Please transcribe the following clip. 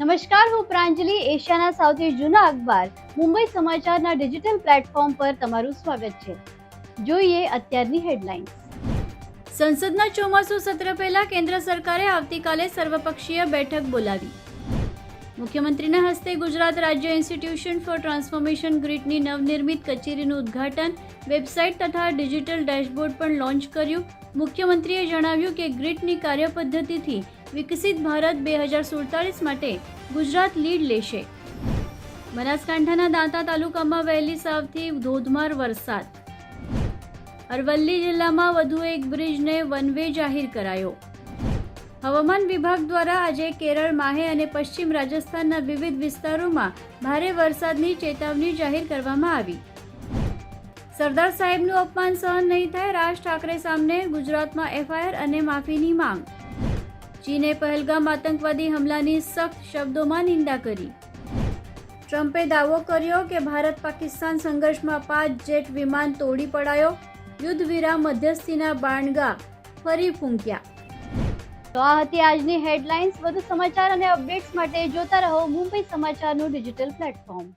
નમસ્કાર, હું પ્રાંજલિ, એશિયાના સૌથી જૂના અખબાર. મુંબઈ સમાચારના ડિજિટલ પ્લેટફોર્મ પર તમારું સ્વાગત છે. જોઈએ અત્યારની હેડલાઇન્સ. સંસદના ચોમાસુ સત્ર પહેલા કેન્દ્ર સરકારે આવતીકાલે સર્વપક્ષીય બેઠક બોલાવી. મુખ્યમંત્રીના હસ્તે ગુજરાત રાજ્ય ઇન્સ્ટિટ્યુશન ફોર ટ્રાન્સફોર્મેશન ગ્રીડની નવનિર્મિત કચેરીનું ઉદ્ઘાટન વેબસાઇટ તથા ડિજિટલ ડેશબોર્ડ પણ લોન્ચ કર્યું. મુખ્યમંત્રીએ જણાવ્યું કે ગ્રીડની કાર્યપદ્ધતિથી વિકસિત ભારત બે હજાર સુડતાલીસ માટે ગુજરાત લીડ લેશે. બનાસકાંઠાના દાંતા તાલુકામાં વહેલી સાવથી ધોધમાર વરસાદ. અરવલ્લી જિલ્લામાં વધુ એક બ્રિજને વન વે જાહેર કરાયો. હવામાન વિભાગ દ્વારા આજે કેરળ, માહે અને પશ્ચિમ રાજસ્થાનના વિવિધ વિસ્તારોમાં ભારે વરસાદની ચેતવણી જાહેર કરવામાં આવી. સરદાર સાહેબનું અપમાન સહન નહીં થાય રાજ ઠાકરે સામે ગુજરાતમાં એફઆઈઆર અને માફીની માંગ. ચીને પહેલગામ આતંકવાદી હમલાની સખ્ત શબ્દોમાં નિંદા કરી. ટ્રમ્પે દાવો કર્યો કે ભારત પાકિસ્તાન સંઘર્ષમાં પાંચ જેટ વિમાન તોડી પડાયો. યુદ્ધ વિરામ મધ્યસ્થીના બાણગા ફરી ફૂંક્યા. તો આ હતી આજની હેડલાઇન્સ. વધુ સમાચાર અને અપડેટ્સ માટે જોતા રહો મુંબઈ સમાચારનું ડિજિટલ પ્લેટફોર્મ.